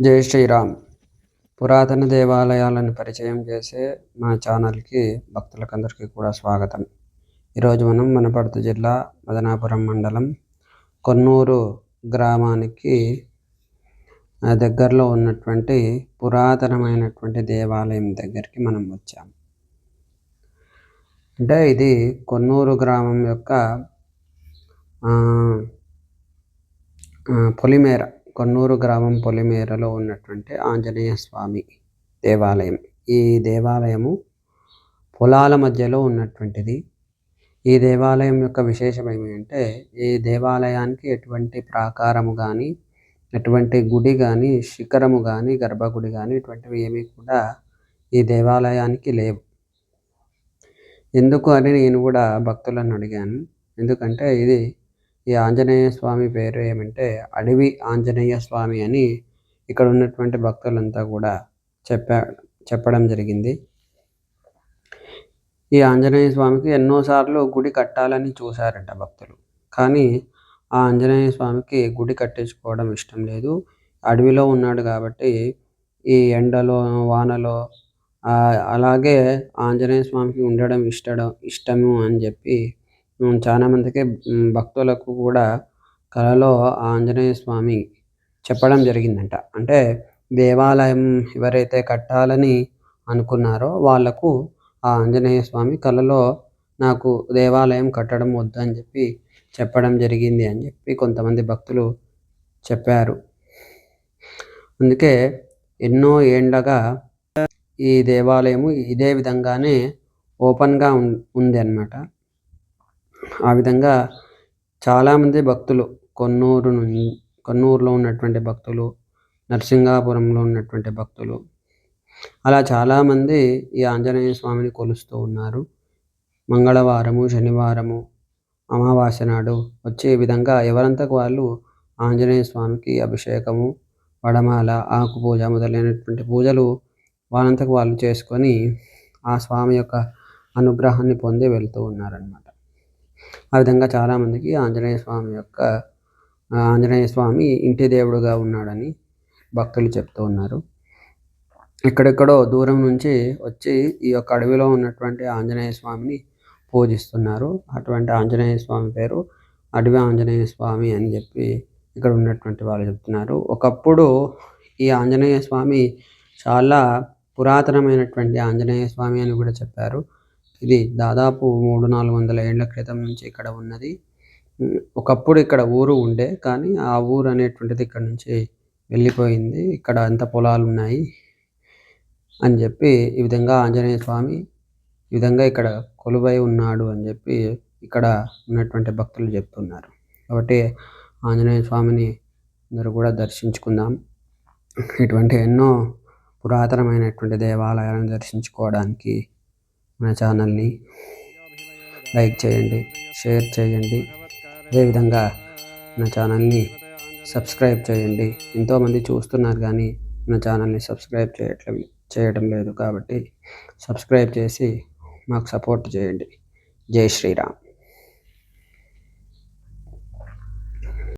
జై శ్రీరామ్. పురాతన దేవాలయాలను పరిచయం చేసే మా ఛానల్కి భక్తులకందరికీ కూడా స్వాగతం. ఈరోజు మనం మనపర్తి జిల్లా మదనాపురం మండలం కొన్నూరు గ్రామానికి దగ్గరలో ఉన్నటువంటి పురాతనమైనటువంటి దేవాలయం దగ్గరికి మనం వచ్చాం. అంటే ఇది కొన్నూరు గ్రామం యొక్క పొలిమేర. కొన్నూరు గ్రామం పొలిమేరలో ఉన్నటువంటి ఆంజనేయ స్వామి దేవాలయం. ఈ దేవాలయము పొలాల మధ్యలో ఉన్నటువంటిది. ఈ దేవాలయం యొక్క విశేషం ఏమిటంటే ఈ దేవాలయానికి ఎటువంటి ప్రాకారము కానీ ఎటువంటి గుడి కానీ శిఖరము కానీ గర్భగుడి కానీ ఇటువంటివి ఏమీ కూడా ఈ దేవాలయానికి లేవు. ఎందుకు అని నేను కూడా భక్తులను అడిగాను. ఎందుకంటే ఇది ఈ ఆంజనేయ స్వామి పేరు ఏమంటే అడవి ఆంజనేయ స్వామి అని ఇక్కడ ఉన్నటువంటి భక్తులంతా కూడా చెప్పా చెప్పడం జరిగింది. ఈ ఆంజనేయ స్వామికి ఎన్నోసార్లు గుడి కట్టాలని చూశారంట భక్తులు. కానీ ఆ ఆంజనేయ స్వామికి గుడి కట్టించుకోవడం ఇష్టం లేదు. అడవిలో ఉన్నాడు కాబట్టి ఈ ఎండలో వానలో అలాగే ఆంజనేయ స్వామికి ఉండడం ఇష్టం ఇష్టము అని చెప్పి చాలామందికి భక్తులకు కూడా కలలో ఆంజనేయ స్వామి చెప్పడం జరిగిందంట. అంటే దేవాలయం ఎవరైతే కట్టాలని అనుకున్నారో వాళ్ళకు ఆ ఆంజనేయ స్వామి కలలో నాకు దేవాలయం కట్టడం వద్దని చెప్పి చెప్పడం జరిగింది అని చెప్పి కొంతమంది భక్తులు చెప్పారు. అందుకే ఎన్నో ఏండ్లగా ఈ దేవాలయము ఇదే విధంగానే ఓపెన్గా ఉంది అన్నమాట. ఆ విధంగా చాలామంది భక్తులు కొన్నూరు కొన్నూరులో ఉన్నటువంటి భక్తులు నరసింగాపురంలో ఉన్నటువంటి భక్తులు అలా చాలామంది ఈ ఆంజనేయ స్వామిని కొలుస్తూ ఉన్నారు. మంగళవారము శనివారము అమావాస్య నాడు వచ్చే విధంగా ఎవరంతకు వాళ్ళు ఆంజనేయ స్వామికి అభిషేకము వడమాల ఆకు పూజ మొదలైనటువంటి పూజలు వాళ్ళంతకు వాళ్ళు చేసుకొని ఆ స్వామి యొక్క అనుగ్రహాన్ని పొంది వెళ్తూ ఉన్నారన్నమాట. ఆ విధంగా చాలామందికి ఆంజనేయ స్వామి యొక్క ఆంజనేయ స్వామి ఇంటి దేవుడుగా ఉన్నాడని భక్తులు చెప్తూ ఉన్నారు. ఎక్కడెక్కడో దూరం నుంచి వచ్చి ఈ యొక్క అడవిలో ఉన్నటువంటి ఆంజనేయ స్వామిని పూజిస్తున్నారు. అటువంటి ఆంజనేయ స్వామి పేరు అడవి ఆంజనేయ స్వామి అని చెప్పి ఇక్కడ ఉన్నటువంటి వాళ్ళు చెప్తున్నారు. ఒకప్పుడు ఈ ఆంజనేయ స్వామి చాలా పురాతనమైనటువంటి ఆంజనేయ స్వామి అని కూడా చెప్పారు. ఇది దాదాపు మూడు నాలుగు వందల ఏళ్ళ క్రితం నుంచి ఇక్కడ ఉన్నది. ఒకప్పుడు ఇక్కడ ఊరు ఉండే కానీ ఆ ఊరు అనేటువంటిది ఇక్కడ నుంచి వెళ్ళిపోయింది. ఇక్కడ అంత పొలాలు ఉన్నాయి అని చెప్పి ఈ విధంగా ఆంజనేయ స్వామి ఈ విధంగా ఇక్కడ కొలువై ఉన్నాడు అని చెప్పి ఇక్కడ ఉన్నటువంటి భక్తులు చెప్తున్నారు. కాబట్టి ఆంజనేయ స్వామిని అందరూ కూడా దర్శించుకుందాం. ఇటువంటి ఎన్నో పురాతనమైనటువంటి దేవాలయాలను దర్శించుకోవడానికి మన ఛానల్ని లైక్ చేయండి షేర్ చేయండి. అదేవిధంగా నా ఛానల్ని సబ్స్క్రైబ్ చేయండి. ఎంతోమంది చూస్తున్నారు కానీ నా ఛానల్ని సబ్స్క్రైబ్ చేయట్లేదు చేయడం లేదు కాబట్టి సబ్స్క్రైబ్ చేసి మాకు సపోర్ట్ చేయండి. జై శ్రీరామ్.